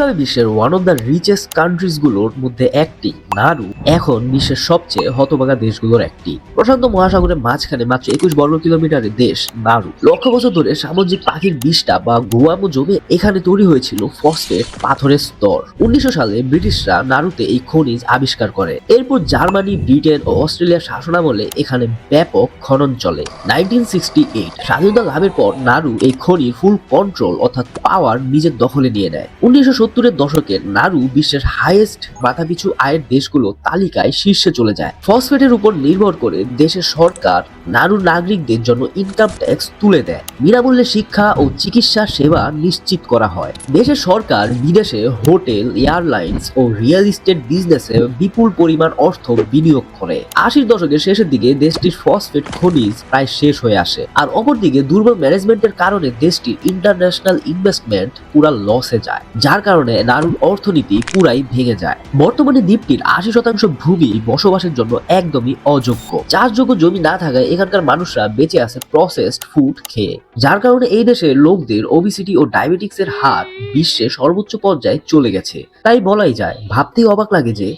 এইভাবে বিশ্বের one of the richest কান্ট্রিজগুলোর মধ্যে একটি নাড়ু এখন বিশ্বের সবচেয়ে হতভাগা দেশগুলোর একটি। প্রশান্ত মহাসাগরের মাঝখানে মাত্র একুশ বর্গ কিলোমিটারের দেশ নাড়ু লক্ষ বছর ধরে সামুদ্রিক পাখির বিষটা বা গোয়ামো জমে এখানে তৈরি হয়েছিল ফসফেট পাথরের স্তর। উনিশশো সালে ব্রিটিশরা নাড়ুতে এই খনিজ আবিষ্কার করে। এরপর জার্মানি, ব্রিটেন ও অস্ট্রেলিয়ার শাসনামলে এখানে ব্যাপক খনন চলে। নাইনটিন সিক্সটি এইট স্বাধীনতা লাভের পর নাড়ু এই খনির ফুল কন্ট্রোল অর্থাৎ পাওয়ার নিজের দখলে নিয়ে নেয়। উনিশশো সত্তরের দশকে নাড়ু বিশ্বের হাইয়েস্ট মাথাপিছু আয়ের দেশগুলো তালিকায় শীর্ষে চলে যায়। ফসফেটের উপর নির্ভর করে দেশের সরকার নাড়ুর নাগরিকদের জন্য ইনকাম ট্যাক্স তুলে দেয়। বিনামূল্যে শিক্ষা ও চিকিৎসা সেবা নিশ্চিত করা হয়। দেশের সরকার বিদেশে হোটেল, এয়ারলাইন্স ও রিয়েল এস্টেট বিজনেসে বিপুল পরিমাণ অর্থ বিনিয়োগ করে। আশির দশকের শেষের দিকে দেশটির ফসফেট খনিজ প্রায় শেষ হয়ে আসে। আর অপরদিকে দুর্বল ম্যানেজমেন্টের কারণে দেশটির ইন্টারন্যাশনাল ইনভেস্টমেন্ট পুরা লসে যায়। যার কারণে নাড়ুর অর্থনীতি পুরাই ভেঙে যায়। বর্তমানে দ্বীপটির আশি শতাংশ ভূমি বসবাসের জন্য একদমই অযোগ্য। চাষযোগ্য জমি না থাকায় এখানকার মানুষরা বেঁচে আছে প্রসেসড ফুড খেয়ে। যার কারণে এই দেশে লোকদের ওবিসিটি ও ডায়াবেটিক্স এর হার বিশ্বে সর্বোচ্চ পর্যায়ে চলে গেছে। তাই বলাই যায়, ভাবতেই অবাক লাগে যে